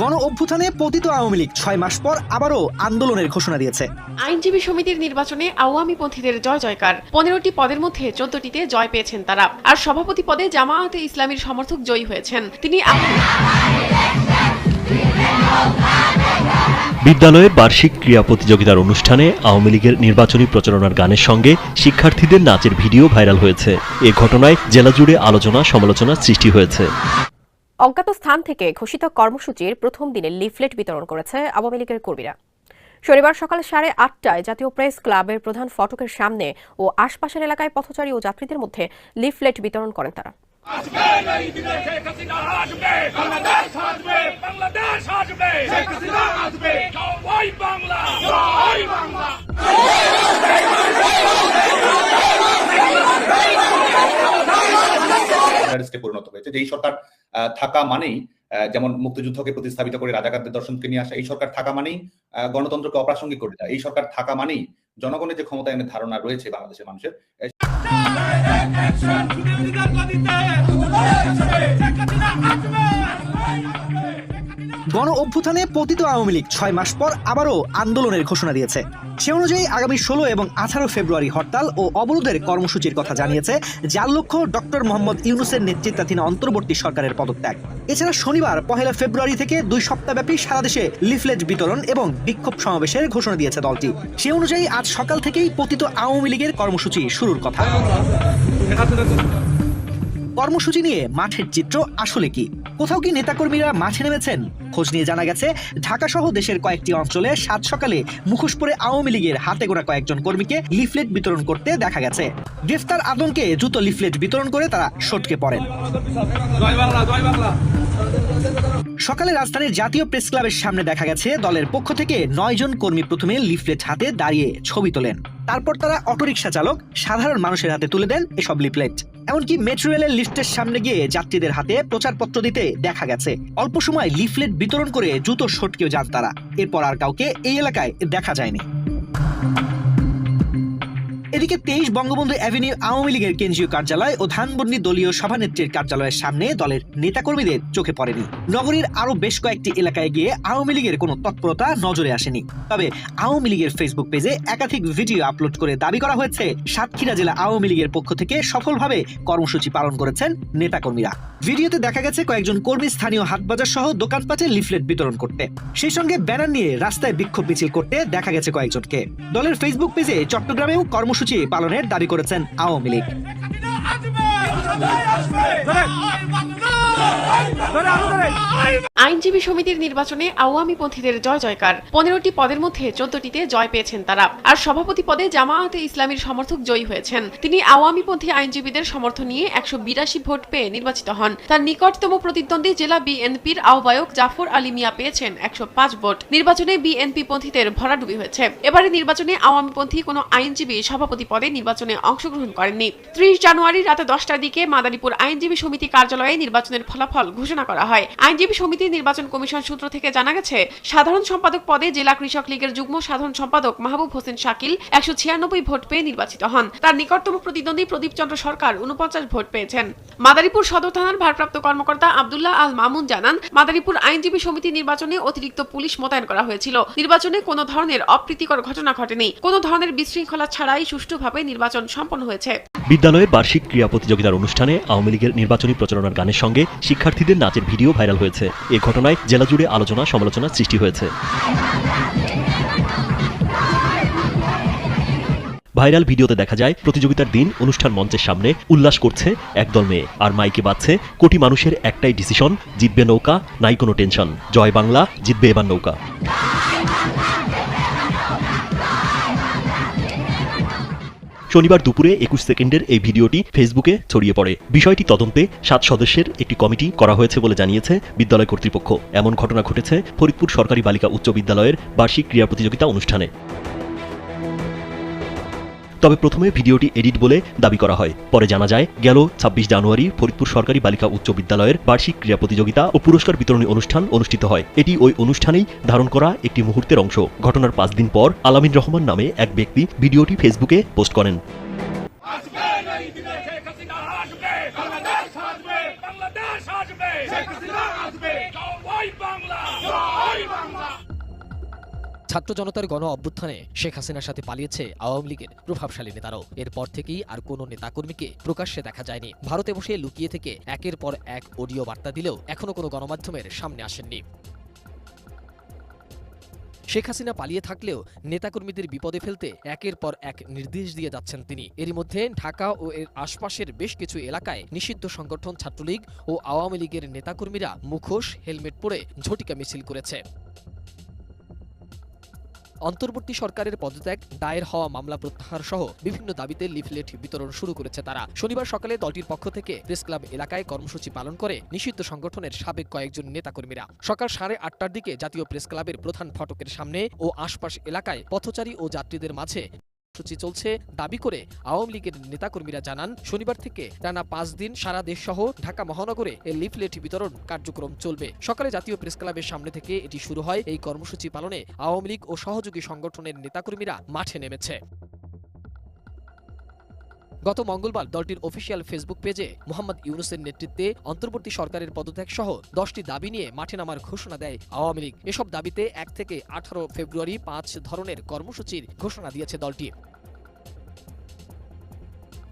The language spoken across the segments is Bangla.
গণ অভ্যুত্থানে পতিত আওয়ামী লীগ ছয় মাস পর আবারও আন্দোলনের ঘোষণা দিয়েছে। আইনজীবী সমিতির নির্বাচনে আওয়ামী পন্থীদের জয় জয়কার। পনেরোটি পদের মধ্যে চোদ্দটিতে জয় পেয়েছেন তারা। আর সভাপতি পদে জামায়াতে ইসলামীর সমর্থক জয়ী হয়েছেন। তিনি বিদ্যালয়ের বার্ষিক ক্রীড়া প্রতিযোগিতার অনুষ্ঠানে আওয়ামী লীগের নির্বাচনী প্রচারণার গানের সঙ্গে শিক্ষার্থীদের নাচের ভিডিও ভাইরাল হয়েছে। এ ঘটনায় জেলা জুড়ে আলোচনা সমালোচনা সৃষ্টি হয়েছে। অজ্ঞাত স্থান থেকে ঘোষিত কর্মসূচির প্রথম দিনে লিফলেট বিতরণ করেছে আওয়ামী লীগের কর্মীরা। শনিবার সকাল সাড়ে আটটায় জাতীয় প্রেস ক্লাবের প্রধান ফটকের সামনে ও আশপাশের এলাকায় পথচারী ও যাত্রীদের মধ্যে লিফলেট বিতরণ করেন তারা। বাংলাদেশ আসবে। আসবে শেখ হাসিনা আসবে। জয় বাংলা। জয় বাংলা। পরিণত হয়েছে। যে এই সরকার থাকা মানেই যেমন মুক্তিযুদ্ধকে প্রতিস্থাপিত করে রাজাকারদের দর্শনকে নিয়ে আসা এই সরকার থাকা মানেই আহ, গণতন্ত্রকে অপ্রাসঙ্গিক করে দেয় এই সরকার থাকা মানেই জনগণের যে ক্ষমতা এনে ধারণা রয়েছে বাংলাদেশের মানুষের গণ অভ্যুত্থানে পতিত আওয়ামী লীগ ছয় মাস পর আবারও আন্দোলনের ঘোষণা দিয়েছে। সে অনুযায়ী আগামী ষোলো এবং আঠারো ফেব্রুয়ারি হরতাল ও অবরোধের কর্মসূচির কথা জানিয়েছে, যার লক্ষ্য ডক্টর মোহাম্মদ ইউনুসের নেতৃত্বাধীন অন্তর্বর্তী সরকারের পদত্যাগ। এছাড়া শনিবার, পহেলা ফেব্রুয়ারি থেকে দুই সপ্তাহব্যাপী সারা দেশে লিফলেট বিতরণ এবং বিক্ষোভ সমাবেশের ঘোষণা দিয়েছে দলটি। সে অনুযায়ী আজ সকাল থেকেই পতিত আওয়ামী লীগের কর্মসূচি শুরুর কথা। কর্মসূচি নিয়ে মাঠের চিত্র আসলে কি? কোথাও কি নেতাকর্মীরা মাঠে নেমেছেন? খোঁজ নিয়ে জানা গেছে ঢাকা সহ দেশের কয়েকটি অঞ্চলে সাত সকালে মুখোশ পরে আওয়ামী লীগের হাতে গোড়া কয়েকজন কর্মীকে লিফলেট বিতরণ করতে দেখা গেছে। গ্রেফতার আদমকে দ্রুত লিফলেট বিতরণ করে তারা সটকে পড়েন। সকালে রাজধানীর জাতীয় প্রেস ক্লাবের সামনে দেখা গেছে, দলের পক্ষ থেকে নয় জন কর্মী প্রথমে লিফলেট হাতে দাঁড়িয়ে ছবি তোলেন। তারপর তারা অটোরিকশা চালক, সাধারণ মানুষের হাতে তুলে দেন এসব লিফলেট। এমনকি মেট্রো রেলের লিফটের সামনে গিয়ে যাত্রীদের হাতে প্রচারপত্র দিতে দেখা গেছে। অল্প সময় লিফলেট বিতরণ করে দ্রুত সটকেও যান তারা। এরপর আর কাউকে এই এলাকায় দেখা যায়নি। এদিকে তেইশ বঙ্গবন্ধু অ্যাভিনিউ আওয়ামী লীগের কেন্দ্রীয় কার্যালয় ও ধানবন্দি দলীয় সভানেত্রীর কার্যালয়ের সামনে দলের নেতাকর্মীদের চোখে পড়েনি। নগরীর আরও বেশ কয়েকটি এলাকায় গিয়ে আওয়ামী লীগের কোনো তৎপরতা নজরে আসেনি। তবে আওয়ামী লীগের ফেসবুক পেজে একাধিক ভিডিও আপলোড করে দাবি করা হয়েছে, সাতক্ষীরা জেলা আওয়ামী লীগের পক্ষ থেকে সফলভাবে কর্মসূচি পালন করেছেন নেতাকর্মীরা। ভিডিওতে দেখা গেছে কয়েকজন কর্মী স্থানীয় হাটবাজার সহ দোকানপাটে লিফলেট বিতরণ করতে। সেই সঙ্গে ব্যানার নিয়ে রাস্তায় বিক্ষোভ মিছিল করতে দেখা গেছে কয়েকজনকে। দলের ফেসবুক পেজে চট্টগ্রামেও কর্মসূচি পালনের দাবি করেছেন আওয়ামী লীগ আইনজীবী সমিতির নির্বাচনে আওয়ামী পন্থীদের জয় জয়কার। পনেরোটি পদের মধ্যে চোদ্দটিতে জয় পেয়েছেন তারা। আর সভাপতি পদে জামায়াতে ইসলামীর সমর্থক জয়ী হয়েছেন। তিনি আওয়ামী পন্থী আইনজীবীদের সমর্থন নিয়ে একশো বিরাশি ভোট পেয়ে নির্বাচিত হন। তার নিকটতম প্রতিদ্বন্দ্বী জেলা বিএনপির আহ্বায়ক জাফর আলী মিয়া পেয়েছেন একশো পাঁচ ভোট। নির্বাচনে বিএনপি পন্থীদের ভরাডুবি হয়েছে। এবারে নির্বাচনে আওয়ামী পন্থী কোনো আইনজীবী সভাপতি পদে নির্বাচনে অংশগ্রহণ করেননি। ত্রিশ জানুয়ারি রাতে দশটার দিকে মাদারীপুর আইনজীবী সমিতি কার্যালয়ে নির্বাচনের ফলাফল ঘোষণা করা হয়। আইনজীবী সমিতির নির্বাচন কমিশন সূত্র থেকে জানা গেছে, সাধারণ সম্পাদক পদে জেলা কৃষক লীগের যুগ্ম সাধারণ সম্পাদক মাহবুব হোসেন শাকিল একশো ছিয়ানব্বই ভোট পেয়ে নির্বাচিত হন। তার নিকটতম প্রতিদ্বন্দ্বী প্রদীপ চন্দ্র সরকার উনপঞ্চাশ ভোট পেয়েছেন। মাদারীপুর সদর থানার ভারপ্রাপ্ত কর্মকর্তা আবদুল্লাহ আল মামুন জানান, মাদারীপুর আইনজীবী সমিতি নির্বাচনে অতিরিক্ত পুলিশ মোতায়েন করা হয়েছিল। নির্বাচনে কোনো ধরনের অপ্রীতিকর ঘটনা ঘটেনি। কোনো ধরনের বিশৃঙ্খলা ছাড়াই সুষ্ঠুভাবে নির্বাচন সম্পন্ন হয়েছে। বিদ্যালয়ের বার্ষিক ক্রীড়া প্রতিযোগিতার অনুষ্ঠানে আওয়ামী লীগের নির্বাচনী প্রচারণার গানের সঙ্গে শিক্ষার্থীদের নাচের ভিডিও ভাইরাল হয়েছে। এ ঘটনায় জেলা জুড়ে আলোচনা, সমালোচনা সৃষ্টি হয়েছে। ভাইরাল ভিডিওতে দেখা যায়, প্রতিযোগিতার দিন অনুষ্ঠান মঞ্চের সামনে উল্লাস করছে একদল মেয়ে। আর মাইকে বাজছে কোটি মানুষের একটাই ডিসিশন, জিতবে নৌকা, নাই কোনো টেনশন। জয় বাংলা, জিতবে এবার নৌকা। শনিবার দুপুরে একুশ সেকেন্ডের এই ভিডিওটি ফেসবুকে ছড়িয়ে পড়ে। বিষয়টি তদন্তে সাত সদস্যের একটি কমিটি করা হয়েছে বলে জানিয়েছে বিদ্যালয় কর্তৃপক্ষ। এমন ঘটনা ঘটেছে ফরিদপুর সরকারি বালিকা উচ্চ বিদ্যালয়ের বার্ষিক ক্রীড়া প্রতিযোগিতা অনুষ্ঠানে। তবে প্রথমে ভিডিওটি এডিট বলে দাবি করা হয়। পরে জানা যায়, গেল ছাব্বিশ জানুয়ারি ফরিদপুর সরকারি বালিকা উচ্চ বিদ্যালয়ের বার্ষিক ক্রীড়া প্রতিযোগিতা ও পুরস্কার বিতরণী অনুষ্ঠান অনুষ্ঠিত হয়। এটি ওই অনুষ্ঠানেই ধারণ করা একটি মুহূর্তের অংশ। ঘটনার পাঁচ দিন পর আলামিন রহমান নামে এক ব্যক্তি ভিডিওটি ফেসবুকে পোস্ট করেন। বাংলা। ছাত্র জনতার গণ অভ্যুত্থানে শেখ হাসিনার সাথে পালিয়েছে আওয়ামী লীগের প্রভাবশালী নেতারাও। এরপর থেকেই আর কোনো নেতাকর্মীকে প্রকাশ্যে দেখা যায়নি। ভারতে বসে লুকিয়ে থেকে একের পর এক অডিও বার্তা দিলেও এখনও কোনো গণমাধ্যমের সামনে আসেননি। শেখ হাসিনা পালিয়ে থাকলেও নেতাকর্মীদের বিপদে ফেলতে একের পর এক নির্দেশ দিয়ে যাচ্ছেন তিনি। এরই মধ্যে ঢাকা ও এর আশপাশের বেশ কিছু এলাকায় নিষিদ্ধ সংগঠন, ছাত্রলীগ ও আওয়ামী লীগের নেতাকর্মীরা মুখোশ, হেলমেট পরে ঝটিকা মিছিল করেছে। অন্তর্বর্তী সরকারের পদত্যাগ, দায়ের হওয়া মামলা প্রত্যাহার সহ বিভিন্ন দাবিতে লিফলেট বিতরণ শুরু করেছে তারা। শনিবার সকালে দলটির পক্ষ থেকে প্রেস ক্লাব এলাকায় কর্মসূচি পালন করে নিষিদ্ধ সংগঠনের সাবেক কয়েকজন নেতাকর্মীরা। সকাল সাড়ে আটটার দিকে জাতীয় প্রেস ক্লাবের প্রধান ফটকের সামনে ও আশপাশ এলাকায় পথচারী ও যাত্রীদের মাঝে সূচি চলছে। দাবি করে আওয়ামী লীগের নেতাকর্মীরা জানান, শনিবার থেকে টানা পাঁচ দিন সারা দেশ সহ ঢাকা মহানগরে এই লিফলেট বিতরণ কার্যক্রম চলবে। সকালে জাতীয় প্রেস ক্লাবের সামনে থেকে এটি শুরু হয়। এই কর্মসূচি পালনে আওয়ামী লীগ ও সহযোগী সংগঠনের নেতাকর্মীরা মাঠে নেমেছে। গত মঙ্গলবার দলটির অফিসিয়াল ফেসবুক পেজে মোহাম্মদ ইউনুসের নেতৃত্বে অন্তর্বর্তী সরকারের পদত্যাগ সহ দশটি দাবি নিয়ে মাঠে নামার ঘোষণা দেয় আওয়ামী লীগ। এসব দাবিতে এক থেকে আঠারো ফেব্রুয়ারি পাঁচ ধরনের কর্মসূচির ঘোষণা দিয়েছে দলটি।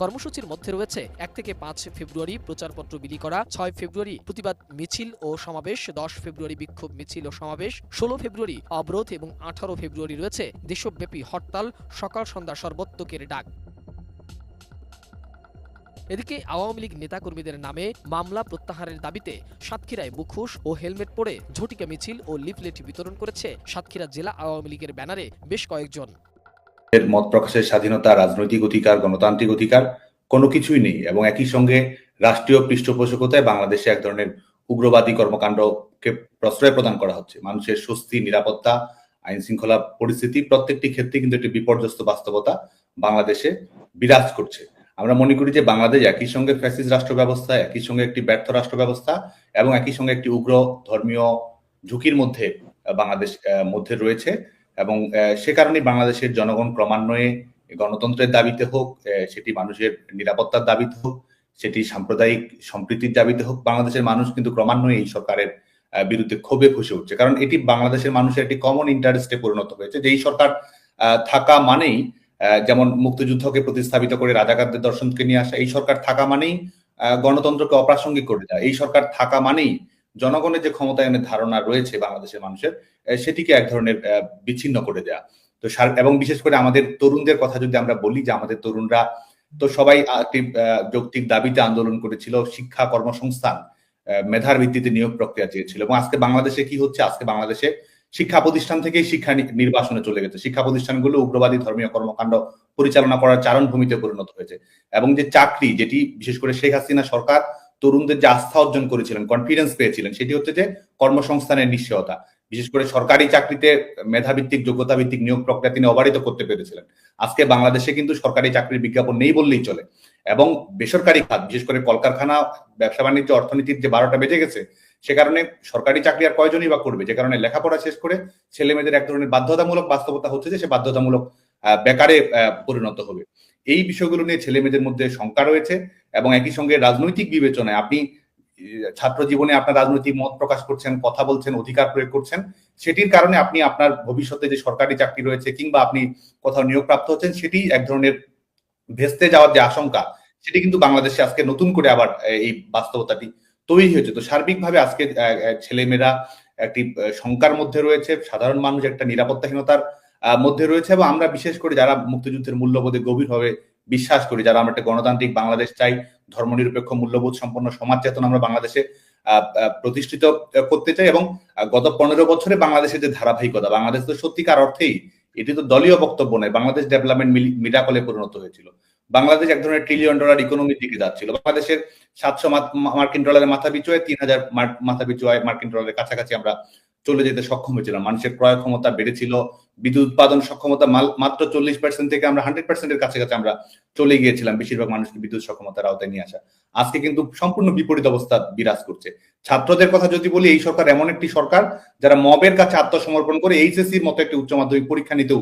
কর্মসূচির মধ্যে রয়েছে এক থেকে পাঁচ ফেব্রুয়ারি প্রচারপত্র বিলি করা, ছয় ফেব্রুয়ারি প্রতিবাদ মিছিল ও সমাবেশ, দশ ফেব্রুয়ারি বিক্ষোভ মিছিল ও সমাবেশ, ষোলো ফেব্রুয়ারি অবরোধ এবং আঠারো ফেব্রুয়ারি রয়েছে দেশব্যাপী হরতাল, সকাল সন্ধ্যা সর্বত্রকের ডাক। এদিকে আওয়ামী লীগ নেতাকর্মীদের নামে মামলা প্রত্যাহারের দাবিতে সাতক্ষীরায় মুখোশ ও হেলমেট পরে ঝটিকা মিছিল ও লিফলেট বিতরণ করেছে সাতক্ষীরা জেলা আওয়ামী লীগের ব্যানারে বেশ কয়েকজন। এর মত প্রকাশের স্বাধীনতা রাজনৈতিক অধিকার, গণতান্ত্রিক অধিকার, কোনো কিছুই নেই এবং একই সঙ্গে রাষ্ট্রীয় পৃষ্ঠপোষকতায় বাংলাদেশে এক ধরনের উগ্রবাদী কর্মকাণ্ডকে প্রশ্রয় প্রদান করা হচ্ছে। মানুষের স্বস্তি, নিরাপত্তা আইন শৃঙ্খলা পরিস্থিতি প্রত্যেকটি ক্ষেত্রে কিন্তু একটি বিপর্যস্ত বাস্তবতা বাংলাদেশে বিরাজ করছে। আমরা মনে করি যে বাংলাদেশ একই সঙ্গে ফ্যাসিস্ট রাষ্ট্র ব্যবস্থা, একই সঙ্গে একটি ব্যর্থ রাষ্ট্র ব্যবস্থা এবং একই সঙ্গে একটি উগ্র ধর্মীয় ঝুঁকির মধ্যে বাংলাদেশ মধ্যে রয়েছে এবং সে কারণে বাংলাদেশের জনগণ ক্রমান্বয়ে গণতন্ত্রের দাবিতে হোক সেটি মানুষের নিরাপত্তার দাবিতে হোক, সেটি সাম্প্রদায়িক সম্প্রীতির দাবিতে হোক, বাংলাদেশের মানুষ কিন্তু ক্রমান্বয়ে এই সরকারের বিরুদ্ধে ক্ষোভে ফুসে উঠছে। কারণ এটি বাংলাদেশের মানুষের একটি কমন ইন্টারেস্টে পরিণত হয়েছে। যে এই সরকার থাকা মানেই যেমন মুক্তিযুদ্ধকে প্রতিস্থাপিত করে রাজাকারদের দর্শনকে নিয়ে আসা, এই সরকার থাকা মানেই গণতন্ত্রকে অপ্রাসঙ্গিক করে দেয় এই সরকার থাকা মানেই জনগণের যে ক্ষমতায়নের ধারণা রয়েছে বাংলাদেশের মানুষের সেটিকে এক ধরনের বিচ্ছিন্ন করে দেয়া। তো এবং বিশেষ করে আমাদের তরুণদের কথা যদি আমরা বলি, যে আমাদের তরুণরা তো সবাই যৌক্তিক দাবিতে আন্দোলন করেছিল, শিক্ষা কর্মসংস্থান মেধার ভিত্তিতে নিয়োগ প্রক্রিয়া চেয়েছিল। এবং আজকে বাংলাদেশে কি হচ্ছে? আজকে বাংলাদেশে শিক্ষা প্রতিষ্ঠান থেকেই শিক্ষা নির্বাসনে চলে গেছে। শিক্ষা প্রতিষ্ঠানগুলো উগ্রবাদী ধর্মীয় কর্মকাণ্ড পরিচালনা করার চারণভূমিতে পরিণত হয়েছে। এবং যে চাকরি, যেটি বিশেষ করে শেখ হাসিনা সরকার তরুণদের যে আস্থা অর্জন করেছিলেন কনফিডেন্স পেয়েছিলেন, সেটি হচ্ছে যে কর্মসংস্থানের নিশ্চয়তা। বিশেষ করে সরকারি চাকরিতে মেধাভিত্তিক যোগ্যতা ভিত্তিক নিয়োগ প্রক্রিয়া তিনি অবারিত করতে পেরেছিলেন। আজকে বাংলাদেশে কিন্তু সরকারি চাকরির বিজ্ঞাপন নেই বললেই চলে। এবং বেসরকারি খাত, বিশেষ করে কলকারখানা, ব্যবসা বাণিজ্য, অর্থনীতির যে বারোটা বেজে গেছে সে কারণে সরকারি চাকরি আর কয়জনই বা করবে? যে কারণে লেখাপড়া শেষ করে ছেলে মেয়েদের এক ধরনের বাধ্যতামূলক বাস্তবতা হচ্ছে যে সে বাধ্যতামূলক বেকারে পরিণত হবে। এই বিষয়গুলো নিয়ে ছেলে মেয়েদের মধ্যে শঙ্কা রয়েছে এবং একই সঙ্গে রাজনৈতিক বিবেচনায় আপনি ছাত্র জীবনে আপনার রাজনৈতিক মত প্রকাশ করছেন, কথা বলছেন, অধিকার প্রয়োগ করছেন, সেটির কারণে আপনি আপনার ভবিষ্যতে যে সরকারি চাকরি রয়েছে কিংবা আপনি কোথাও নিয়োগপ্রাপ্ত হচ্ছেন, সেটি এক ধরনের ভেস্তে যাওয়ার যে আশঙ্কা, সেটি কিন্তু বাংলাদেশে আজকে নতুন করে আবার এই বাস্তবতাটি তৈরি হয়েছে। তো সার্বিকভাবে আজকে ছেলেমেয়েরা একটি শঙ্কার মধ্যে রয়েছে, সাধারণ মানুষ একটা নিরাপত্তাহীনতার মধ্যে রয়েছে এবং আমরা বিশেষ করে যারা মুক্তিযুদ্ধের মূল্যবোধে গভীরভাবে বিশ্বাস করি, যারা আমরা একটা গণতান্ত্রিক বাংলাদেশ চাই, ধর্মনিরপেক্ষ মূল্যবোধ সম্পন্ন সমাজ চেতনা আমরা বাংলাদেশে প্রতিষ্ঠিত করতে চাই এবং গত পনেরো বছরে বাংলাদেশের যে ধারাবাহিকতা, বাংলাদেশ তো সত্যিকার অর্থেই এটি তো দলীয় বক্তব্য নয়, বাংলাদেশ ডেভেলপমেন্ট মিরাকলে পরিণত হয়েছিল। বাংলাদেশ এক ধরনের ট্রিলিয়ন ডলার ইকোনমির দিকে যাচ্ছিল। বাংলাদেশের সাতশো মার্কিন ডলারের মাথা পিছু হয় তিন হাজার মাথা পিছু হয় মার্কিন ডলারের কাছাকাছি আমরা চলে যেতে সক্ষম হয়েছিলাম। মানুষের ক্রয় ক্ষমতা বেড়েছিল, বিদ্যুৎ উৎপাদন সক্ষমতা মাত্র চল্লিশ পার্সেন্ট থেকে আমরা হান্ড্রেড পার্সেন্টের কাছাকাছি আমরা চলে গিয়েছিলাম বেশিরভাগ মানুষকে বিদ্যুৎ সক্ষমতার আওতায় নিয়ে আসা। আজকে কিন্তু সম্পূর্ণ বিপরীত অবস্থা বিরাজ করছে। ছাত্রদের কথা যদি বলি, এই সরকার এমন একটি সরকার যারা মবের কাছে আত্মসমর্পণ করে, এইচএসসির মতো একটি উচ্চ মাধ্যমিক পরীক্ষা নিতেও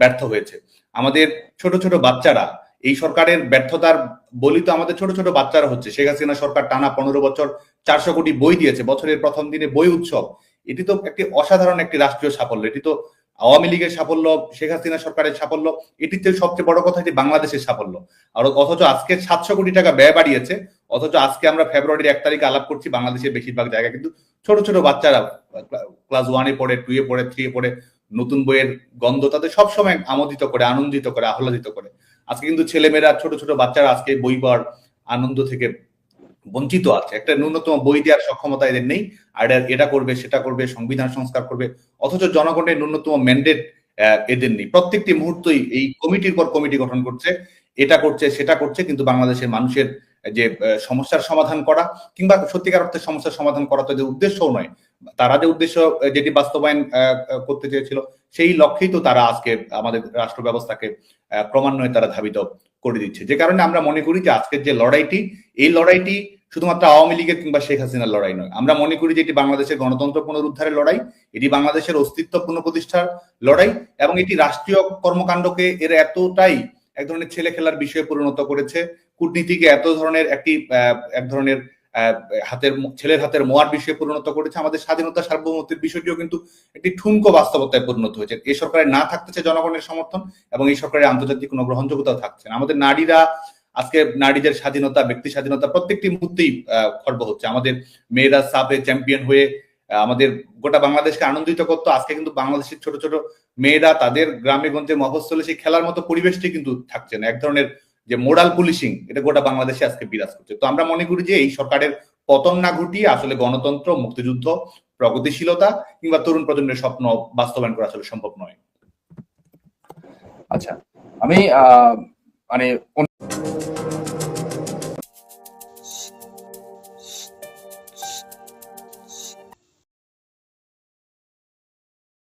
ব্যর্থ হয়েছে। আমাদের ছোট ছোট বাচ্চারা এই সরকারের ব্যর্থতার বলি তো আমাদের ছোট ছোট বাচ্চারা হচ্ছে। শেখ হাসিনা সরকার টানা পনেরো বছর চারশো কোটি বই দিয়েছে, বছরের প্রথম দিনে বই উৎসব। এটি তো একটি অসাধারণ একটি রাষ্ট্রীয় সাফল্য। এটি তো আওয়ামী লীগের সাফল্য, শেখ হাসিনা সরকারের সাফল্য, এটির চেয়ে সবচেয়ে বড় কথা এটি বাংলাদেশের সাফল্য। আর অথচ আজকে সাতশো কোটি টাকা ব্যয় বাড়িয়েছে, অথচ আজকে আমরা ফেব্রুয়ারির এক তারিখে আলাপ করছি বাংলাদেশের বেশিরভাগ জায়গায়। কিন্তু ছোট ছোট বাচ্চারা, ক্লাস ওয়ানে পড়ে টু এ পড়ে থ্রি এ পড়ে, নতুন বইয়ের গন্ধ তাদের সবসময় আমোদিত করে, আনন্দিত করে, আহ্লাদিত করে। আজকে কিন্তু ছেলেমেয়েরা, ছোট ছোট বাচ্চারা আজকে বই পড়ার আনন্দ থেকে বঞ্চিত আছে। একটা ন্যূনতম বই দেওয়ার সক্ষমতা এদের নেই। আর এটা করবে, সেটা করবে, সংবিধান সংস্কার করবে, অথচ জনগণের ন্যূনতম ম্যান্ডেট এদের নেই। প্রত্যেকটি মুহূর্তই এই কমিটির পর কমিটি গঠন করছে। এটা করছে, সেটা করছে, কিন্তু বাংলাদেশের মানুষের যে সমস্যার সমাধান করা কিংবা সত্যিকার অর্থে সমস্যার সমাধান করা তো যে উদ্দেশ্যও নয়। তারা যে উদ্দেশ্য যেটি বাস্তবায়ন করতে চেয়েছিল, সেই লক্ষ্যেই তো তারা আজকে আমাদের রাষ্ট্র ব্যবস্থাকে ক্রমান্বয়ে তারা ধাবিত করে দিচ্ছে। যে কারণে আমরা মনে করি যে আজকের যে লড়াইটি, এই লড়াইটি শুধুমাত্র আওয়ামী লীগের কিংবা শেখ হাসিনার লড়াই নয়। আমরা মনে করি যে এটি বাংলাদেশের গণতন্ত্র পুনরুদ্ধারের লড়াই, এটি বাংলাদেশের অস্তিত্ব পুনঃপ্রতিষ্ঠার লড়াই এবং এটি রাষ্ট্রীয় কর্মকাণ্ডকে এর এতটাই এক ধরনের ছেলে খেলার বিষয়ে পরিণত করেছে কূটনীতিকে এত ধরনের একটি এক ধরনের হাতের ছেলের হাতের মোয়ার বিষয়ে পরিণত করেছে, আমাদের স্বাধীনতা সার্বভৌমত্বের বিষয়টিও কিন্তু একটি ঠুনকো বাস্তবতায় পরিণত হয়েছে। এই সরকারের না থাকতেছে জনগণের সমর্থন এবং এই সরকারের আন্তর্জাতিক কোনো গ্রহণযোগ্যতাও থাকছে না। আমাদের নারীরা, আজকে নারীদের স্বাধীনতা, ব্যক্তি স্বাধীনতা প্রত্যেকটি মুহূর্তেই খর্ব হচ্ছে। আমাদের মেয়েরা সাবে চ্যাম্পিয়ন হয়ে আমাদের গোটা বাংলাদেশকে আনন্দিত করতো। আজকে কিন্তু বাংলাদেশের ছোট ছোট মেয়েরা তাদের গ্রামে গঞ্জে মফস্বলে সেই খেলার মতো পরিবেশটি কিন্তু থাকছে না। এক ধরনের যে মোরাল পুলিশিং এটা গোটা বাংলাদেশে আজকে বিরাজ করছে। তো আমরা মনে করি যে এই সরকারের পতন না ঘটিয়ে আসলে গণতন্ত্র, মুক্তিযুদ্ধ, প্রগতিশীলতা কিংবা তরুণ প্রজন্মের স্বপ্ন বাস্তবায়ন করা আসলে সম্ভব নয়। আচ্ছা আমি মানে